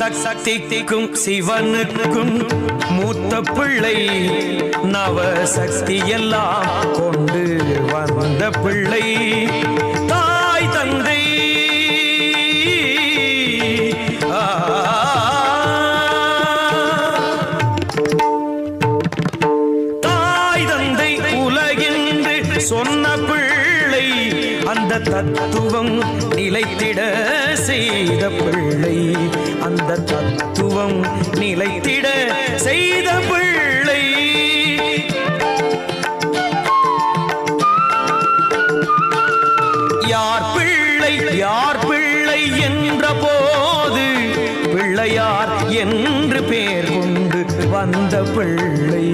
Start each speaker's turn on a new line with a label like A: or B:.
A: சக்திக்கும் சிவனுக்கும் மூத்த பிள்ளை நவ சக்தி எல்லாம் கொண்டு வந்த பிள்ளை. தாய் தந்தை. தாய் தந்தை உலகென்று சொன்ன பிள்ளை அந்த தத்துவம் நிலைத்திட செய்த பிள்ளை. அந்த தத்துவம் நிலைத்திட செய்த பிள்ளை. யார் பிள்ளை யார் பிள்ளை என்ற போது பிள்ளையார் என்று பேர் கொண்டு வந்த பிள்ளை.